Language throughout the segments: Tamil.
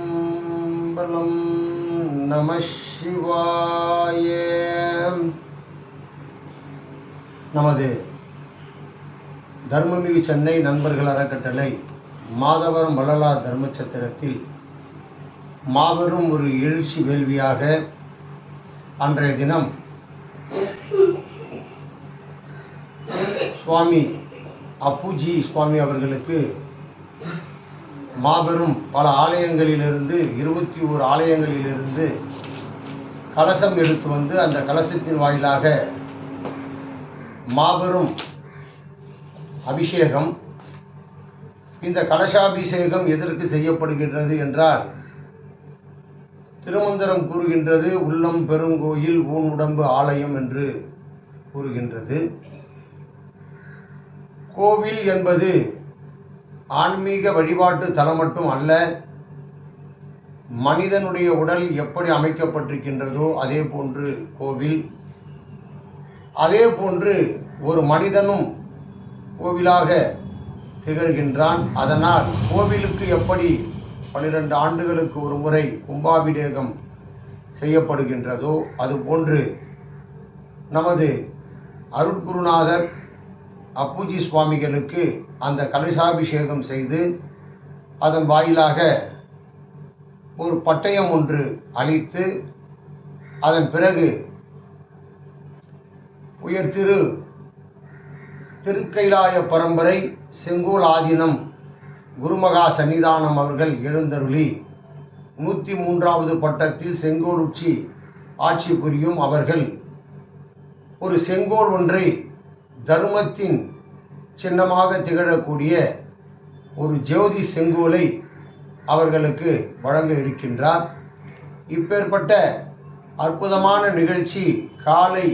திருச்சிற்றம்பலம் நம சிவாய. நமது தர்மமிகு சென்னை நண்பர்கள் அறக்கட்டளை மாதவரம் வள்ளலார் தர்மச்சத்திரத்தில் மாபெரும் ஒரு எழுச்சி வேள்வியாக அன்றைய தினம் சுவாமி அப்புஜி சுவாமி அவர்களுக்கு மாபெரும் பல ஆலயங்களிலிருந்து இருபத்தி ஓரு ஆலயங்களிலிருந்து கலசம் எடுத்து வந்து அந்த கலசத்தின் வாயிலாக மாபெரும் அபிஷேகம் இந்த கலசாபிஷேகம் எதற்கு செய்யப்படுகின்றது என்றால் திருமந்திரம் கூறுகின்றது உள்ளம் பெருங்கோயில் ஊன் உடம்பு ஆலயம் என்று கூறுகின்றது. கோவில் என்பது ஆன்மீக வழிபாட்டு தலம் மட்டும் அல்ல மனிதனுடைய உடல் எப்படி அமைக்கப்பட்டிருக்கின்றதோ அதே போன்று கோவில். அதே போன்று ஒரு மனிதனும் கோவிலாக திகழ்கின்றான். அதனால் கோவிலுக்கு எப்படி பன்னிரண்டு ஆண்டுகளுக்கு ஒரு முறை கும்பாபிடேகம் செய்யப்படுகின்றதோ அதுபோன்று நமது அருட்குருநாதர் அப்புஜி சுவாமிகளுக்கு அந்த கலசாபிஷேகம் செய்து அதன் வாயிலாக ஒரு பட்டயம் ஒன்று அளித்து அதன் பிறகு உயர் திரு திருக்கைலாய பரம்பரை செங்கோல் ஆதீனம் குருமகா சன்னிதானம் அவர்கள் எழுந்தருளி நூற்றி மூன்றாவது பட்டத்தில் செங்கோல் உச்சி ஆட்சி புரியும் அவர்கள் ஒரு செங்கோல் ஒன்றை தர்மத்தின் சின்னமாக திகழக்கூடிய ஒரு ஜோதி செங்கோலை அவர்களுக்கு வழங்க இருக்கின்றார். இப்பேற்பட்ட அற்புதமான நிகழ்ச்சி காலை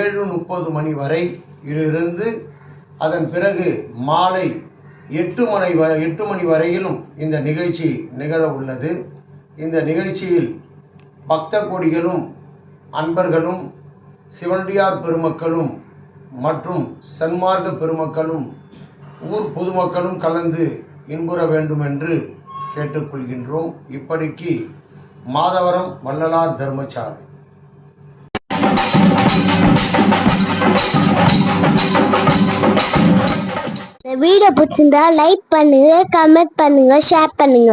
ஏழு முப்பது மணி வரை இருந்து அதன் பிறகு மாலை எட்டு மணி வரை எட்டு மணி வரையிலும் இந்த நிகழ்ச்சி நிகழ உள்ளது. இந்த நிகழ்ச்சியில் பக்த கோடிகளும் அன்பர்களும் சிவண்டியார் பெருமக்களும் மற்றும் சன்மார்க்க பெருமக்களும் ஊர் பொதுமக்களும் கலந்து இன்புற வேண்டும் என்று கேட்டுக்கொள்கின்றோம். இப்படிக்கு மாதவரம் வள்ளலார் தர்மசாலை. இந்த வீடியோ பிடிச்சிருந்தா லைக் பண்ணுங்க கமெண்ட் பண்ணுங்க ஷேர் பண்ணுங்க.